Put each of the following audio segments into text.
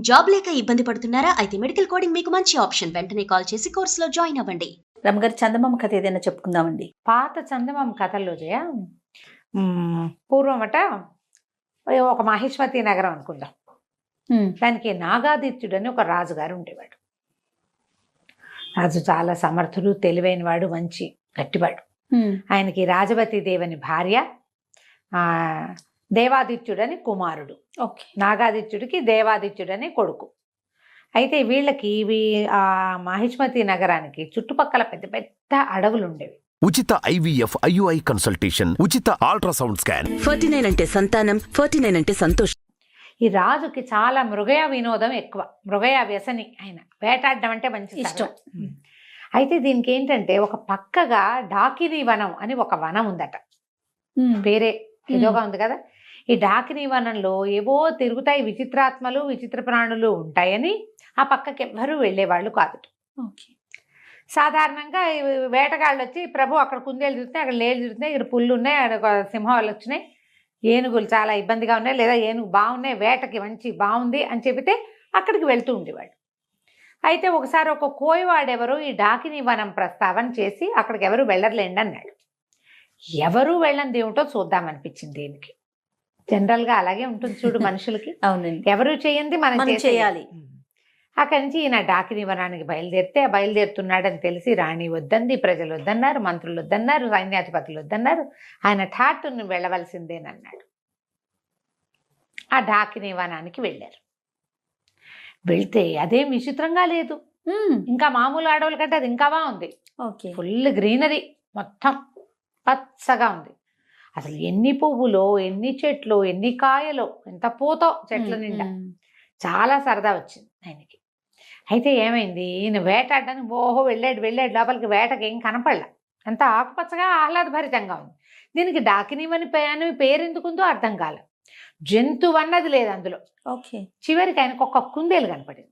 Job లేక ఇబ్బంది పడుతున్నారా? అయితే మెడికల్ కోడింగ్ మీకు మంచి ఆప్షన్. వెంటనే కాల్ చేసి కోర్సులో జాయిన్ అవ్వండి. రమ్మగారి చందమామ కథ ఏదైనా చెప్పుకుందామండి. పాత చందమామ కథల్లో జయ మ్మ్, పూర్వమట ఒక మహిష్మతి నగరం అనుకుందాం. దానికి నాగాదిత్యుడు అని ఒక రాజుగారు ఉండేవాడు. రాజు చాలా సమర్థుడు తెలివైన వాడు మంచి గట్టివాడు. ఆయనకి రాజవతి దేవని భార్య ఆ, దేవాదిత్యుడని కుమారుడు. ఓకే. నాగాదిత్యుడికి దేవాదిత్యుడని కొడుకు. అయితే వీళ్ళకి ఇవి ఆ మహిష్మతి నగరానికి చుట్టుపక్కల పెద్ద పెద్ద అడవులు ఉండేవి ఉచిత ఐవీఎఫ్ ఐయుఐ కన్సల్టేషన్ ఉచిత అల్ట్రాసౌండ్ స్కాన్. ఫార్టీ నైన్ అంటే సంతానం ఫార్టీ నైన్ అంటే సంతోషం. ఈ రాజుకి చాలా మృగయ వినోదం ఎక్కువ. మృగయ వ్యసని ఆయన. వేటాడడం అంటే మంచి ఇష్టం. అయితే దీనికి ఏంటంటే ఒక పక్కగా డాకిని వనం అని ఒక వనం ఉందట. పేరే ఏదోగా ఉంది కదా? ఈ డాకిని వనంలో ఏవో తిరుగుతాయి విచిత్రాత్మలు విచిత్ర ప్రాణులు ఉంటాయని ఆ పక్కకి ఎవ్వరూ వెళ్ళేవాళ్ళు కాదు. ఓకే. సాధారణంగా వేటగాళ్ళు వచ్చి ప్రభు అక్కడ కుందేలు తిరుగుతున్నాయి అక్కడ లేళ్ళు తిరుగుతున్నాయి ఇక్కడ పుల్లు ఉన్నాయి అక్కడ సింహాలు వచ్చినాయి ఏనుగులు చాలా ఇబ్బందిగా ఉన్నాయి లేదా ఏనుగు బాగున్నాయి వేటకి మంచి బాగుంది అని చెబితే అక్కడికి వెళ్తూ ఉండేవాడు అయితే ఒకసారి ఒక కోయవాడెవరు ఈ డాకిని వనం ప్రస్తావన చేసి అక్కడికి ఎవరు వెళ్ళర్లేండి అన్నాడు. ఎవరు వెళ్ళని దేవుటో చూద్దామనిపించింది దీనికి. జనరల్గా అలాగే ఉంటుంది చూడు మనుషులకి. అవునండి. ఎవరు చేయండి మనం. చేయాలి. అక్కడి నుంచి ఈయన డాకిని వనానికి బయలుదేరితే బయలుదేరుతున్నాడని తెలిసి రాణి వద్దంది ప్రజలు వద్దన్నారు మంత్రులు వద్దన్నారు సైన్యాధిపతులు వద్దన్నారు. ఆయన ఠాటును వెళ్ళవలసిందేనన్నాడు. ఆ డాకిని వనానికి వెళ్ళారు. వెళ్తే అదేం విచిత్రంగా లేదు. ఇంకా మామూలు అడవుల కంటే అది ఇంకా బాగుంది. ఓకే. ఫుల్ గ్రీనరీ మొత్తం పచ్చగా ఉంది. అసలు ఎన్ని పువ్వులో ఎన్ని చెట్లు ఎన్ని కాయలో ఎంత పూతో చెట్ల నిండా. చాలా సరదా వచ్చింది ఆయనకి. అయితే ఏమైంది? ఈయన వేటాడడానికి ఓహో వెళ్ళాడు వెళ్ళాడు. లోపలికి వేటకి ఏం కనపడలా. అంత ఆకుపచ్చగా ఆహ్లాదభరితంగా ఉంది. దీనికి డాకినివని పేరు పేరు ఎందుకుందో అర్థం కాల. జంతువు అన్నది లేదు అందులో. ఓకే. చివరికి ఆయనకు ఒక కుందేలు కనపడింది.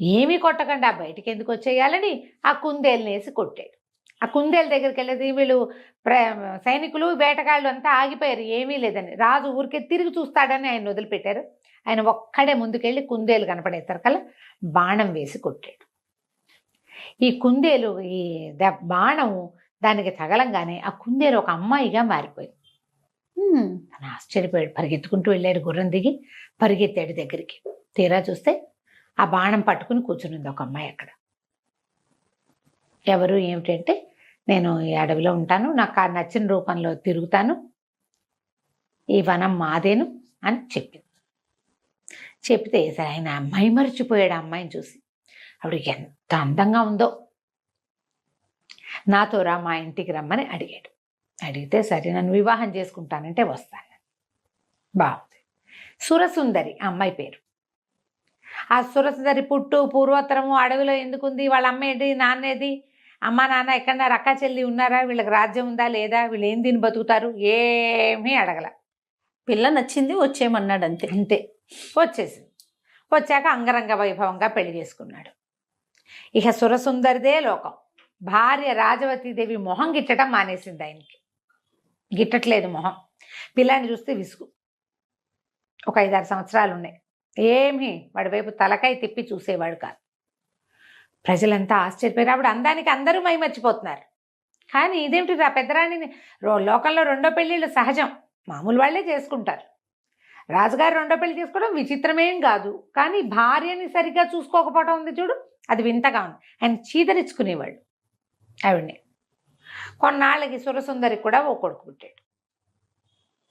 ఏమీ కొట్టకుండా బయటికి ఎందుకు వచ్చేయాలని ఆ కుందేలుని వేసి కొట్టాడు. ఆ కుందేలు దగ్గరికి వెళ్ళేది వీళ్ళు ప్ర సైనికులు వేటగాళ్ళు అంతా ఆగిపోయారు. ఏమీ లేదని. రాజు ఊరికే తిరిగి చూస్తాడని ఆయన వదిలిపెట్టారు. ఆయన ఒక్కడే ముందుకెళ్ళి కుందేలు కనపడేసరికల్లా బాణం వేసి కొట్టాడు. ఈ కుందేలు ఈ ద- బాణం దానికి తగలంగానే ఆ కుందేలు ఒక అమ్మాయిగా మారిపోయింది. అని ఆశ్చర్యపోయాడు. పరిగెత్తుకుంటూ వెళ్ళాడు గుర్రం దిగి పరిగెత్తాడు దగ్గరికి. తీరా చూస్తే ఆ బాణం పట్టుకుని కూర్చునింది ఒక అమ్మాయి అక్కడ. ఎవరు ఏమిటంటే నేను ఈ అడవిలో ఉంటాను. నాకు ఆ నచ్చిన రూపంలో తిరుగుతాను. ఈ వనం మాదేను అని చెప్పింది చెప్తే సరే ఆయన అమ్మాయి మర్చిపోయాడు అమ్మాయిని చూసి. ఆవిడ ఎంత అందంగా ఉందో. నాతో రా మా ఇంటికి రమ్మని అడిగాడు. అడిగితే సరే నన్ను వివాహం చేసుకుంటానంటే వస్తాను. బాగుంది. సురసుందరి ఆ అమ్మాయి పేరు. ఆ సురసుందరి పుట్టు పూర్వోత్తరము అడవిలో ఎందుకుంది? వాళ్ళ అమ్మ ఏంటి నాన్నేది? అమ్మ నాన్న ఎక్కడన్నారు? అక్క చెల్లి ఉన్నారా? వీళ్ళకి రాజ్యం ఉందా? లేదా? వీళ్ళు ఏం తిని బతుకుతారు? ఏమీ అడగల. పిల్ల నచ్చింది వచ్చేయమన్నాడు అంతే. అంతే. వచ్చేసింది. వచ్చాక అంగరంగ వైభవంగా పెళ్ళి చేసుకున్నాడు. ఇక సురసుందరిదే లోకం. భార్య రాజవతీదేవి మొహం గిట్టడం మానేసింది ఆయనకి. గిట్టట్లేదు మొహం. పిల్లాన్ని చూస్తే విసుగు. ఒక ఐదారు సంవత్సరాలు ఉన్నాయి. ఏమీ వాడి వైపు తలకాయ తిప్పి చూసేవాడు కాదు. ప్రజలంతా ఆశ్చర్యపోయారు. అప్పుడు అందానికి అందరూ మైమర్చిపోతున్నారు. కానీ ఇదేమిటి రా పెద్దరాణిని రో- లోకంలో రెండో పెళ్ళిళ్ళు సహజం. మామూలు వాళ్ళే చేసుకుంటారు. రాజుగారు రెండో పెళ్ళి చేసుకోవడం విచిత్రమేం కాదు. కానీ భార్యని సరిగ్గా చూసుకోకపోవడం ఉంది చూడు. అది వింతగా ఉంది. ఆయన చీదరించుకునేవాళ్ళు. ఆవిడ్ని. కొన్నాళ్ళకి సురసుందరికి కూడా ఓ కొడుకు పుట్టాడు.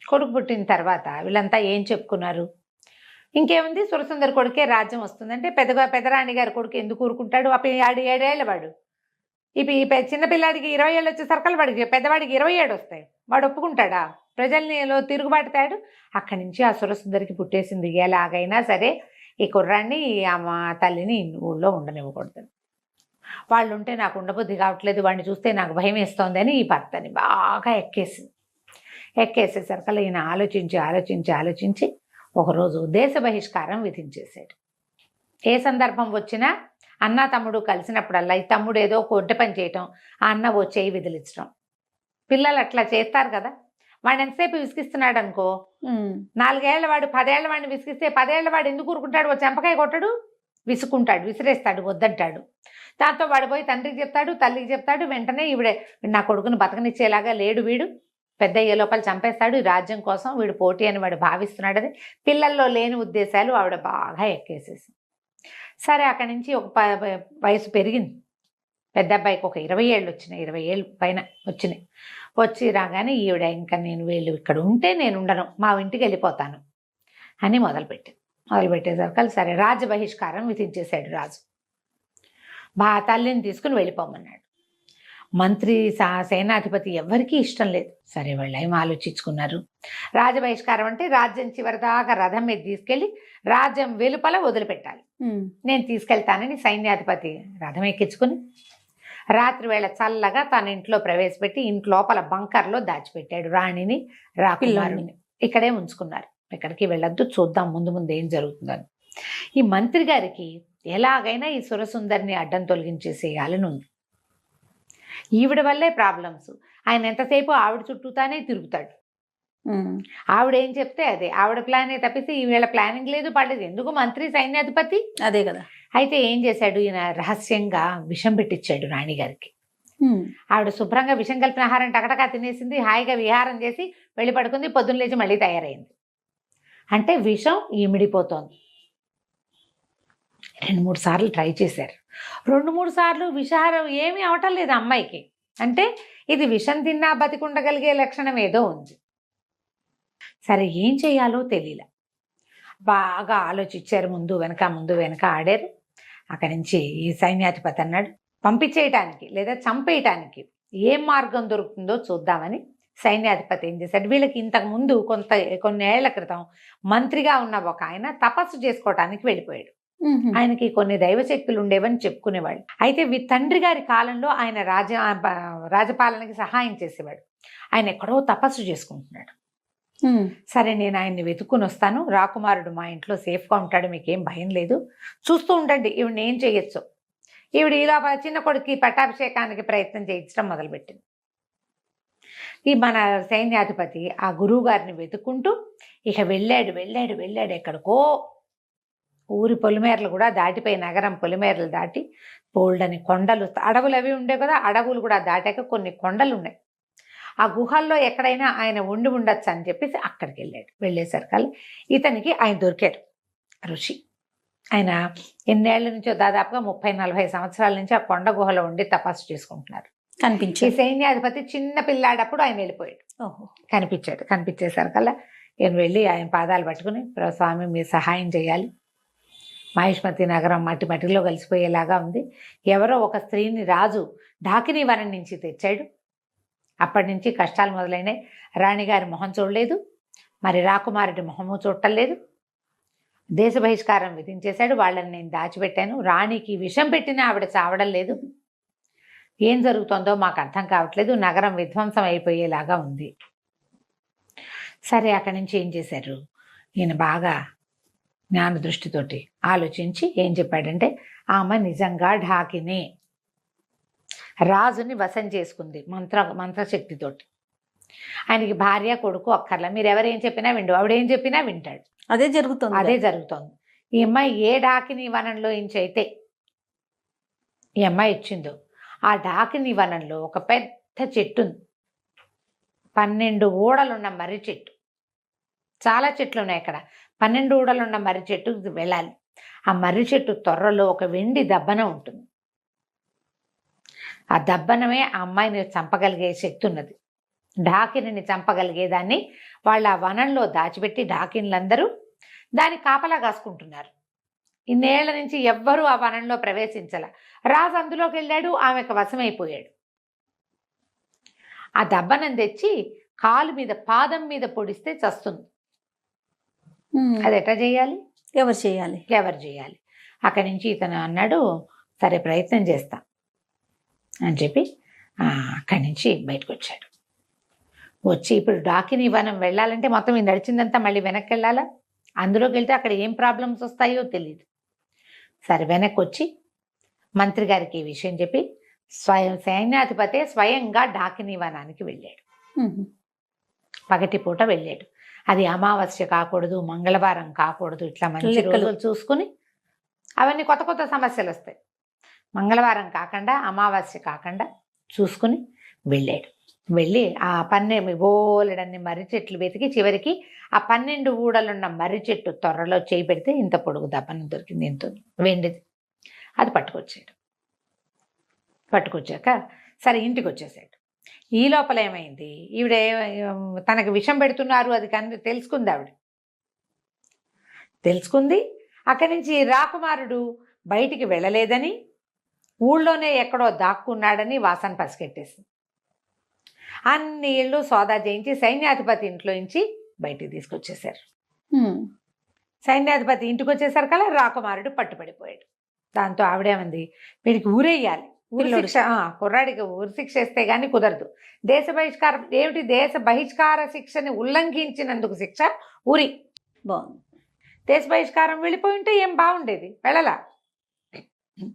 కొడుకు పుట్టిన తర్వాత వీళ్ళంతా ఏం చెప్పుకున్నారు? ఇంకేముంది? సురసుందరి కొడుకే రాజ్యం వస్తుందంటే పెద్దగా పెద్దరాణి గారి కొడుకు ఎందుకు ఊరుకుంటాడు? అప్పుడు ఆడు ఏడేళ్ళ వాడు. ఇప్పుడు ఈ చిన్నపిల్లాడికి ఇరవై ఏళ్ళు వచ్చేసరికి వాడికి పెద్దవాడికి ఇరవై ఏడు వస్తాయి. వాడు ఒప్పుకుంటాడా? ప్రజల్ని లో తిరుగుబాటుతాడు? అక్కడి నుంచి ఆ సురసుందరికి పుట్టేసింది. ఎలాగైనా సరే ఈ కుర్రాన్ని ఆ మా తల్లిని ఊళ్ళో ఉండనివ్వకూడదు. వాళ్ళు ఉంటే నాకు ఉండబుద్ధి కావట్లేదు. వాడిని చూస్తే నాకు భయం వేస్తోంది అని ఈ భర్తని బాగా ఎక్కేసింది. ఎక్కేసేసరికి ఈయన ఆలోచించి ఆలోచించి ఆలోచించి ఒకరోజు దేశ బహిష్కారం విధించేశాడు. ఏ సందర్భం వచ్చినా అన్న తమ్ముడు కలిసినప్పుడల్లా ఈ తమ్ముడు ఏదో కొడ్డ పని చేయటం ఆ అన్న ఓ చేయి విదిలించడం పిల్లలు అట్లా చేస్తారు కదా? వాడిని ఎంతసేపు విసిగిస్తున్నాడు అనుకో. నాలుగేళ్ళ వాడు పదేళ్ళ వాడిని విసిగిస్తే పదేళ్ళ వాడు ఎందుకు ఊరుకుంటాడు? ఓ చెంపకాయ కొట్టడు విసుకుంటాడు విసిరేస్తాడు వద్దంటాడు. దాంతో వాడు పోయి తండ్రికి చెప్తాడు తల్లికి చెప్తాడు వెంటనే ఈవిడే నా కొడుకుని బతకనిచ్చేలాగా లేడు వీడు. పెద్ద అయ్యే లోపల చంపేస్తాడు. ఈ రాజ్యం కోసం వీడు పోటీ అని వాడు భావిస్తున్నాడని పిల్లల్లో లేని ఉద్దేశాలు ఆవిడ బాగా ఎక్కేసేసి. సరే అక్కడి నుంచి ఒక ప- వయసు పెరిగింది. పెద్ద అబ్బాయికి ఒక ఇరవై ఏళ్ళు వచ్చినాయి. ఇరవై ఏళ్ళు పైన వచ్చినాయి. వచ్చి రాగానే ఈవిడ ఇంకా నేను వీళ్ళు ఇక్కడ ఉంటే నేను ఉండను. మా ఇంటికి వెళ్ళిపోతాను అని మొదలుపెట్టింది. మొదలుపెట్టేసరికి సరే రాజ్య బహిష్కారం విధించేశాడు రాజు. బా తల్లిని తీసుకుని వెళ్ళిపోమన్నాడు. మంత్రి సా సేనాధిపతి ఎవరికీ ఇష్టం లేదు. సరే వాళ్ళు ఏం ఆలోచించుకున్నారు? రాజ బహిష్కారం అంటే రాజ్యం చివరిదాకా రథం మీద తీసుకెళ్ళి రాజ్యం వెలుపల వదిలిపెట్టాలి. నేను తీసుకెళ్తానని సైన్యాధిపతి రథం ఎక్కించుకుని రాత్రి వేళ చల్లగా తన ఇంట్లో ప్రవేశపెట్టి ఇంటి లోపల బంకర్లో దాచిపెట్టాడు రాణిని రాకుమారుని. ఇక్కడే ఉంచుకున్నారు. ఎక్కడికి వెళ్ళొద్దు చూద్దాం ముందు ముందు ఏం జరుగుతుందని. ఈ మంత్రి గారికి ఎలాగైనా ఈ సురసుందరిని అడ్డం తొలగించేసేయాలని ఉంది. ఈవిడ వల్లే ప్రాబ్లమ్స్. ఆయన ఎంతసేపు ఆవిడ చుట్టూతానే తిరుగుతాడు. ఆవిడ ఏం చెప్తే అదే. ఆవిడ ప్లానే తప్పిస్తే ఈవేళ ప్లానింగ్ లేదు పడలేదు ఎందుకు మంత్రి సైన్యాధిపతి? అదే కదా. అయితే ఏం చేశాడు? ఈయన రహస్యంగా విషం పెట్టించాడు రాణిగారికి. ఆవిడ శుభ్రంగా విషం కలిపిన ఆహారం టకటకా తినేసింది. హాయిగా విహారం చేసి వెళ్ళి పడుకుంది. పొద్దున్న లేచి మళ్ళీ తయారైంది. అంటే విషం ఈమిడిపోతోంది. రెండు మూడు సార్లు ట్రై చేశారు. రెండు మూడు సార్లు విషారం ఏమీ అవటం లేదు అమ్మాయికి. అంటే ఇది విషం తిన్నా బతికుండగలిగే లక్షణం ఏదో ఉంది. సరే ఏం చేయాలో తెలియలే బాగా ఆలోచించారు ముందు వెనక ముందు వెనక ఆడారు. అక్కడి నుంచి ఈ సైన్యాధిపతి అన్నాడు పంపించేయటానికి లేదా చంపేయటానికి ఏం మార్గం దొరుకుతుందో చూద్దామని. సైన్యాధిపతి ఏం చేశాడు వీళ్ళకి ఇంతకుముందు కొంత కొన్ని ఏళ్ళ క్రితం మంత్రిగా ఉన్న ఒక ఆయన తపస్సు చేసుకోవటానికి వెళ్ళిపోయాడు. ఆయనకి కొన్ని దైవశక్తులు ఉండేవని చెప్పుకునేవాడు అయితే వీ తండ్రి గారి కాలంలో ఆయన రాజ రాజపాలనకి సహాయం చేసేవాడు. ఆయన ఎక్కడో తపస్సు చేసుకుంటున్నాడు. సరే నేను ఆయన్ని వెతుక్కుని వస్తాను. రాకుమారుడు మా ఇంట్లో సేఫ్గా ఉంటాడు మీకేం భయం లేదు. చూస్తూ ఉండండి ఈవిడ ఏం చేయొచ్చు. ఈవిడ ఈ లోపల చిన్న కొడుకు పట్టాభిషేకానికి ప్రయత్నం చేయించడం మొదలుపెట్టింది. ఈ మన సైన్యాధిపతి ఆ గురువు గారిని వెతుక్కుంటూ ఇక వెళ్ళాడు వెళ్ళాడు వెళ్ళాడు ఎక్కడికో ఊరి పొలిమేరలు కూడా దాటిపోయి నగరం పొలిమేరలు దాటి బోల్డని కొండలు అడవులు అవి ఉండే కదా అడవులు కూడా దాటాక కొన్ని కొండలు ఉన్నాయి. ఆ గుహల్లో ఎక్కడైనా ఆయన ఉండి ఉండొచ్చు అని చెప్పేసి అక్కడికి వెళ్ళాడు. వెళ్ళేసరికల్లా ఇతనికి ఆయన దొరికాడు. ఋషి. ఆయన ఎన్నేళ్ళ నుంచో దాదాపుగా ముప్పై నలభై సంవత్సరాల నుంచి ఆ కొండ గుహలో ఉండి తపస్సు చేసుకుంటున్నారు. ఈ కనిపించేది సైన్యాధిపతి చిన్న పిల్లాడప్పుడు ఆయన వెళ్ళిపోయాడు. ఓహో. కనిపించాడు. కనిపించేసరికల్లా నేను వెళ్ళి ఆయన పాదాలు పట్టుకుని "ప్రభు స్వామి మీరు సహాయం చేయాలి. మహేష్మతి నగరం మట్టి మట్టిలో కలిసిపోయేలాగా ఉంది. ఎవరో ఒక స్త్రీని రాజు ఢాకిని వనం నుంచి తెచ్చాడు. అప్పటి నుంచి కష్టాలు మొదలైనాయి. రాణిగారి మొహం చూడలేదు. మరి రాకుమారుడి మొహము చూడలేదు దేశ బహిష్కారం విధించేశాడు. వాళ్ళని నేను దాచిపెట్టాను. రాణికి విషం పెట్టినా ఆవిడ చావడం లేదు. ఏం జరుగుతుందో మాకు అర్థం కావట్లేదు. నగరం విధ్వంసం అయిపోయేలాగా ఉంది. సరే అక్కడి నుంచి ఏం చేశారు? ఈయన బాగా జ్ఞాన దృష్టితోటి ఆలోచించి ఏం చెప్పాడంటే ఆమె నిజంగా ఢాకిని. రాజుని వశం చేసుకుంది మంత్ర మంత్రశక్తితోటి. ఆయనకి భార్య కొడుకు అక్కర్లా. మీరు ఎవరేం చెప్పినా విండు. ఆవిడేం చెప్పినా వింటాడు. అదే జరుగుతుంది. అదే జరుగుతోంది. ఈ అమ్మాయి ఏ డాకిని వనంలో ఇంచి అయితే ఈ అమ్మాయి ఇచ్చిందో ఆ డాకిని వనంలో ఒక పెద్ద చెట్టు ఉంది. పన్నెండు ఊడలున్న మర్రి చెట్టు. చాలా చెట్లు ఉన్నాయి అక్కడ. పన్నెండు ఊడలున్న మర్రి చెట్టు వెళ్ళాలి. ఆ మర్రి చెట్టు తొర్రలో ఒక వెండి దబ్బన ఉంటుంది. ఆ దబ్బనమే ఆ అమ్మాయిని చంపగలిగే శక్తి ఉన్నది డాకిని చంపగలిగేదాన్ని వాళ్ళ ఆ వనంలో దాచిపెట్టి డాకిన్లందరూ దాని కాపలా కాసుకుంటున్నారు. ఇన్నేళ్ళ నుంచి ఎవ్వరూ ఆ వనంలో ప్రవేశించల. రాజు అందులోకి వెళ్ళాడు ఆమెకు వశమైపోయాడు. ఆ దబ్బనం తెచ్చి కాలు మీద పాదం మీద పొడిస్తే చస్తుంది. అది ఎట్లా చేయాలి? ఎవరు చేయాలి? ఎవరు చేయాలి? అక్కడి నుంచి ఇతను అన్నాడు సరే ప్రయత్నం చేస్తా అని చెప్పి అక్కడి నుంచి బయటకు వచ్చాడు. వచ్చి ఇప్పుడు డాకిని వనం వెళ్ళాలంటే మొత్తం ఈ నడిచిందంతా మళ్ళీ వెనక్కి వెళ్ళాలా అందులోకి వెళ్తే అక్కడ ఏం ప్రాబ్లమ్స్ వస్తాయో తెలియదు సరే వెనక్కి వచ్చి మంత్రి గారికి ఈ విషయం చెప్పి స్వయం సైన్యాధిపతే స్వయంగా డాకిని వనానికి వెళ్ళాడు. పగటిపూట వెళ్ళాడు. అది అమావాస్య కాకూడదు మంగళవారం కాకూడదు ఇట్లా మంచి. రోజులు చూసుకుని అవన్నీ కొత్త కొత్త సమస్యలు వస్తాయి. మంగళవారం కాకుండా అమావాస్య కాకుండా చూసుకుని వెళ్ళాడు వెళ్ళి ఆ పన్నె బోలెడన్ని మర్రి చెట్లు వెతికి చివరికి ఆ పన్నెండు ఊడలున్న మర్రి చెట్టు త్వరలో చేయి పెడితే ఇంత పొడుగు దప్పన దొరికింది ఎంతో. వెండిది. అది పట్టుకొచ్చాడు పట్టుకొచ్చాక సరే ఇంటికి వచ్చేసాడు ఈ లోపల ఏమైంది? ఈవిడ తనకు విషం పెడుతున్నారు అది కానీ తెలుసుకుంది ఆవిడ. తెలుసుకుంది. అక్కడి నుంచి రాకుమారుడు బయటికి వెళ్ళలేదని ఊళ్ళోనే ఎక్కడో దాక్కున్నాడని వాసన పసిగట్టేసింది. అన్ని ఇళ్ళు సోదా చేయించి సైన్యాధిపతి ఇంట్లో నుంచి బయటికి తీసుకొచ్చేసారు ఉమ్. సైన్యాధిపతి ఇంటికి వచ్చేసరికి కల్లా రాకుమారుడు పట్టుపడిపోయాడు దాంతో ఆవిడేమంది? వీడికి ఊరేయాలి. ఊరి పిల్లోడు. శిక్ష ఆ, కుర్రాడికి ఊరి శిక్ష ఇస్తే గానీ కుదరదు. దేశ బహిష్కారం ఏమిటి దేశ బహిష్కార శిక్షని ఉల్లంఘించినందుకు శిక్ష? ఊరి. బాగుంది. దేశ బహిష్కారం వెళ్ళిపోయి ఉంటే ఏం బాగుండేది? వెళ్ళలా?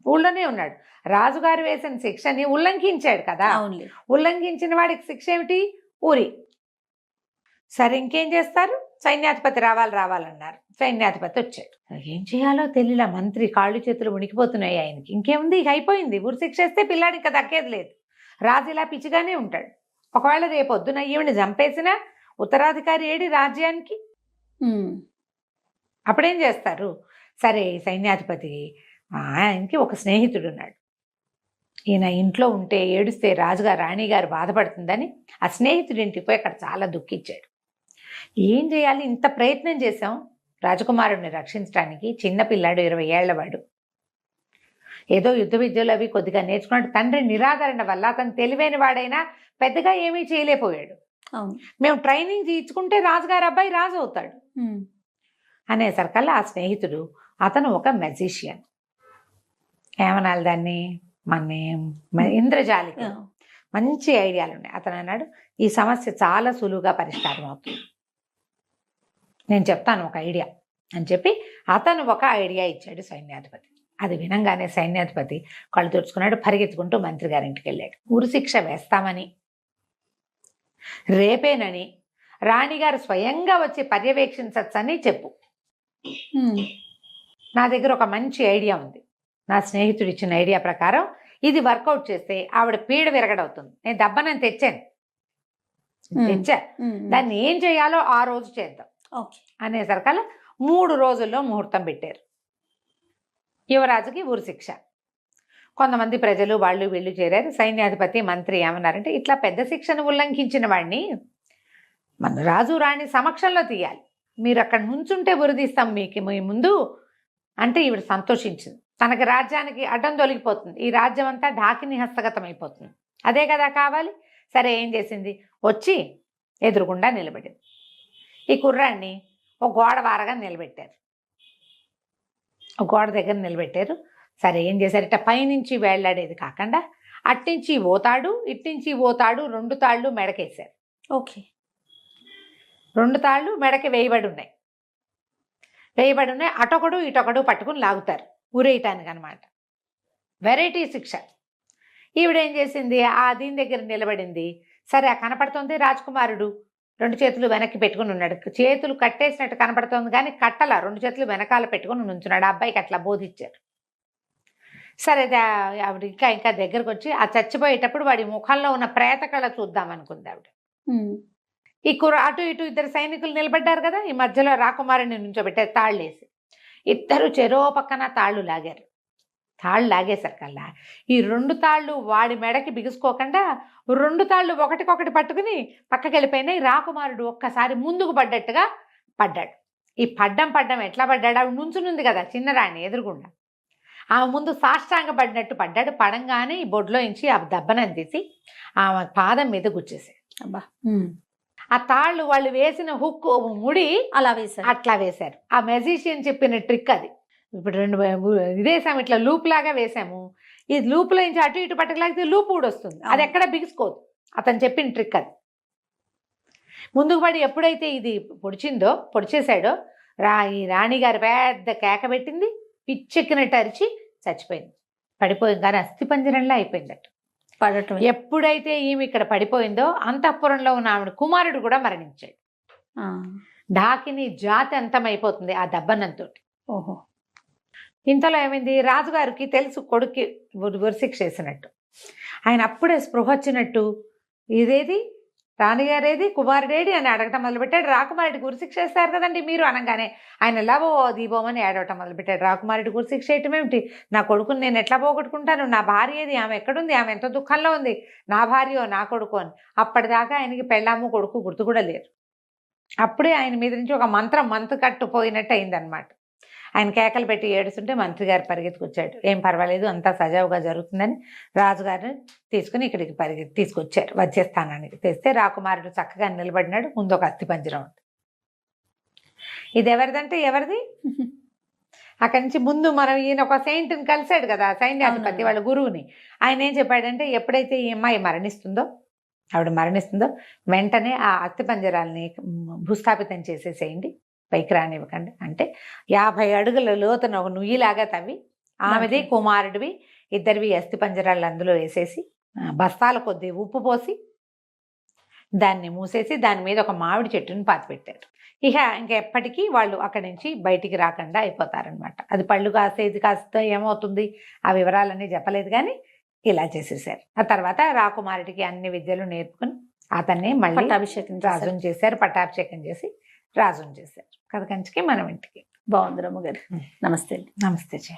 ఊళ్ళోనే ఉన్నాడు. రాజుగారు వేసిన శిక్షని ఉల్లంఘించాడు కదా. ఉల్లంఘించిన వాడికి శిక్ష ఏమిటి? ఊరి. సరే ఇంకేం చేస్తారు? సైన్యాధిపతి రావాలి రావాలన్నారు. సైన్యాధిపతి వచ్చాడు. ఏం చేయాలో తెలియలా మంత్రి కాళ్ళు చేతులు ఉనికిపోతున్నాయి ఆయనకి. ఇంకేముంది? ఇక అయిపోయింది. ఊరి శిక్ష వేస్తే పిల్లాడు ఇంకా దక్కేది లేదు. రాజు ఇలా పిచ్చిగానే ఉంటాడు. ఒకవేళ రేపు పొద్దున ఈవిని చంపేసిన ఉత్తరాధికారి ఏడి రాజ్యానికి. అప్పుడేం చేస్తారు? సరే సైన్యాధిపతి ఆయనకి ఒక స్నేహితుడు ఉన్నాడు. ఈయన ఇంట్లో ఉంటే ఏడుస్తే రాజుగారు రాణిగారు బాధపడుతుందని ఆ స్నేహితుడి ఇంటికి పోయి అక్కడ చాలా దుఃఖించాడు. ఏం చేయాలి? ఇంత ప్రయత్నం చేశాం. రాజకుమారుడిని రక్షించడానికి చిన్న పిల్లాడు ఇరవై ఏళ్ళవాడు. ఏదో యుద్ధ విద్యలు అవి కొద్దిగా నేర్చుకున్నాడు. తండ్రి నిరాదరణ వల్ల అతను తెలివైన వాడైనా పెద్దగా ఏమీ చేయలేకపోయాడు. మేము ట్రైనింగ్ తీర్చుకుంటే రాజుగారు అబ్బాయి రాజు అవుతాడు. అనేసరికల్లా ఆ స్నేహితుడు అతను ఒక మెజిషియన్ ఏమనాలి దాన్ని? మన ఇంద్రజాలిక. మంచి ఐడియాలు ఉన్నాయి అతను అన్నాడు ఈ సమస్య చాలా సులువుగా పరిష్కారం అవుతుంది నేను చెప్తాను ఒక ఐడియా అని చెప్పి అతను ఒక ఐడియా ఇచ్చాడు సైన్యాధిపతి. అది వినంగానే సైన్యాధిపతి కళ్ళు తుడుచుకున్నాడు పరిగెత్తుకుంటూ మంత్రి గారింటికి వెళ్ళాడు. ఉరి శిక్ష వేస్తామని రేపేనని రాణిగారు స్వయంగా వచ్చి పర్యవేక్షించచ్చని చెప్పు. నా దగ్గర ఒక మంచి ఐడియా ఉంది. నా స్నేహితుడు ఇచ్చిన ఐడియా ప్రకారం ఇది వర్కౌట్ చేస్తే ఆవిడ పీడ విరగడవుతుంది. నేను దెబ్బనని తెచ్చాను. Hmm. తెచ్చా. దాన్ని ఏం చేయాలో ఆ రోజు చేద్దాం. అనేసరికల్లా మూడు రోజుల్లో ముహూర్తం పెట్టారు. యువరాజుకి ఊరి శిక్ష. కొంతమంది ప్రజలు వాళ్ళు వీళ్ళు చేరారు. సైన్యాధిపతి మంత్రి ఏమన్నారంటే ఇట్లా పెద్ద శిక్షను ఉల్లంఘించిన వాడిని మన రాజు రాణి సమక్షంలో తీయాలి. మీరు అక్కడ నుంచుంటే బురదీస్తాం మీకు మీ ముందు అంటే ఈవిడ సంతోషించింది. తనకి రాజ్యానికి అడ్డం తొలగిపోతుంది. ఈ రాజ్యం అంతా ఢాకిని హస్తగతం అయిపోతుంది. అదే కదా కావాలి. సరే ఏం చేసింది? వచ్చి ఎదురుగుండా నిలబడింది. ఈ కుర్రాన్ని ఒక గోడ వారగా నిలబెట్టారు. ఒక గోడ దగ్గర నిలబెట్టారు. సరే ఏం చేశారు ఇట్ట పైనుంచి వేళ్ళాడేది కాకుండా అట్నుంచి ఓతాడు ఇట్నుంచి ఓతాడు రెండు తాళ్ళు మెడకేశారు. ఓకే. రెండు తాళ్ళు మెడకి వేయబడి ఉన్నాయి వేయబడి ఉన్నాయి అటొకడు ఇటొకడు పట్టుకుని లాగుతారు. ఊరేయటానికి అనమాట వెరైటీ శిక్ష. ఈవిడేం చేసింది? ఆ దీని దగ్గర నిలబడింది. సరే ఆ కనపడుతుంది రాజకుమారుడు. రెండు చేతులు వెనక్కి పెట్టుకుని ఉన్నాడు. చేతులు కట్టేసినట్టు కనపడుతోంది కానీ కట్టల. రెండు చేతులు వెనకాల పెట్టుకుని నుంచున్నాడు. ఆ అబ్బాయికి అట్లా బోధించారు సరే ఆవిడ ఇంకా ఇంకా దగ్గరకు వచ్చి ఆ చచ్చిపోయేటప్పుడు వాడి ముఖంలో ఉన్న ప్రేత కళ చూద్దాం అనుకుంది ఆవిడ. ఈ కుర అటు ఇటు ఇద్దరు సైనికులు నిలబడ్డారు కదా ఈ మధ్యలో రాకుమారిని నుంచోబెట్టారు తాళ్ళేసి. ఇద్దరు చెరో పక్కన తాళ్ళు లాగారు. తాళ్ళు లాగేశారు కల్లా ఈ రెండు తాళ్ళు వాడి మెడకి బిగుసుకోకుండా రెండు తాళ్ళు ఒకటికొకటి పట్టుకుని పక్కకి వెళ్ళిపోయినాయి రాకుమారుడు ఒక్కసారి ముందుకు పడ్డట్టుగా పడ్డాడు. ఈ పడ్డం పడ్డం ఎట్లా పడ్డాడు? ఆవిడ నుంచునుంది కదా చిన్నరాణి ఎదురుగుండా. ఆమె ముందు సాష్టాంగ పడినట్టు పడ్డాడు. పడంగానే ఈ బొడ్లో నుంచి ఆ దెబ్బనం తీసి ఆమె పాదం మీద గుచ్చేసాడు అబ్బా. ఆ తాళ్ళు వాళ్ళు వేసిన హుక్ ముడి అలా వేశారు. అట్లా వేశారు. ఆ మెజిషియన్ చెప్పిన ట్రిక్ అది. ఇప్పుడు రెండు ఇదేసాము ఇట్లా లూప్ లాగా వేసాము. ఈ లూప్లో నుంచి అటు ఇటు పట్టకలాగితే లూప్ కూడా వస్తుంది. అది ఎక్కడ బిగుసుకోదు. అతను చెప్పిన ట్రిక్ అది. ముందుకు పడి ఎప్పుడైతే ఇది పొడిచిందో పొడిచేశాడో రా ఈ రాణిగారు పెద్ద కేక పెట్టింది పిచ్చెక్కినట్టు అరిచి చచ్చిపోయింది. పడిపోయింది. కానీ అస్థిపంజరంలా అయిపోయిందట. పడటం ఎప్పుడైతే ఈమె ఇక్కడ పడిపోయిందో అంతఃపురంలో ఉన్న ఆవిడ కుమారుడు కూడా మరణించాడు. ఆ, ఢాకిని జాతి అంతమైపోతుంది ఆ దెబ్బనంతో ఓహో. ఇంతలో ఏమైంది? రాజుగారికి తెలుసు కొడుక్కి ఉరిశిక్ష వేసినట్టు ఆయన అప్పుడే స్పృహ వచ్చినట్టు. ఇదేది? రాణిగారేది? కుమారుడేడి అని అడగటం మొదలుపెట్టాడు. రాకుమారుడికి గురిశిక్ష వేస్తారు కదండి మీరు అనగానే. ఆయన ఎలా పో దీపోమని ఏడవటం మొదలుపెట్టాడు. రాకుమారుడి గురిశిక్ష చేయటం ఏమిటి? నా కొడుకుని నేను ఎట్లా పోగొట్టుకుంటాను? నా భార్య ఏది? ఆమె ఎక్కడుంది? ఆమె ఎంతో దుఃఖంలో ఉంది? నా భార్యో? నా కొడుకు? అని. అప్పటిదాకా ఆయనకి పెళ్ళాము కొడుకు గుర్తు కూడా లేరు అప్పుడే ఆయన మీద నుంచి ఒక మంత్రం మంతు కట్టు పోయినట్టు అయిందనమాట ఆయన కేకలు పెట్టి ఏడుస్తుంటే మంత్రి గారు పరిగెత్తుకొచ్చాడు. ఏం పర్వాలేదు అంతా సజావుగా జరుగుతుందని రాజుగారిని తీసుకుని ఇక్కడికి పరిగెత్తి తీసుకొచ్చారు. వచ్చేస్తానానికి తెస్తే రాకుమారుడు చక్కగా నిలబడినాడు. ముందు ఒక అస్థి పంజరం ఉంది. ఇది ఎవరిదంటే ఎవరిది? అక్కడి నుంచి ముందు మనం ఈయన ఒక సెయింట్ని కలిశాడు కదా సైన్యాధిపతి. వాళ్ళ గురువుని. ఆయన ఏం చెప్పాడంటే ఎప్పుడైతే ఈ అమ్మాయి మరణిస్తుందో ఆవిడ మరణిస్తుందో వెంటనే ఆ అస్థి పంజరాల్ని మ్, భూస్థాపితం చేసేసేయండి. పైకి రానివ్వకండి. అంటే యాభై అడుగుల లోతున ఒక నుయ్యిలాగా తవ్వి ఆమెది. కుమారుడివి ఇద్దరివి అస్థి పంజరాలు అందులో వేసేసి బస్తాల కొద్ది ఉప్పు పోసి దాన్ని మూసేసి దాని మీద ఒక మామిడి చెట్టుని పాతిపెట్టారు ఇక ఇంకా ఎప్పటికీ వాళ్ళు అక్కడి నుంచి బయటికి రాకుండా అయిపోతారనమాట అది పళ్ళు కాసేది కాస్త ఏమవుతుంది? ఆ వివరాలన్నీ చెప్పలేదు కానీ ఇలా చేసేసారు. ఆ తర్వాత రాకుమారుడికి అన్ని విద్యలు నేర్పుకుని అతన్ని మళ్ళీ చేశారు. రాజుని చేశారు పట్టాభిషేకం చేసి రాజుని చేశారు. కథ కంచికి మనం ఇంటికి బాగుంది రమ్మ గారు. నమస్తే నమస్తే జయ.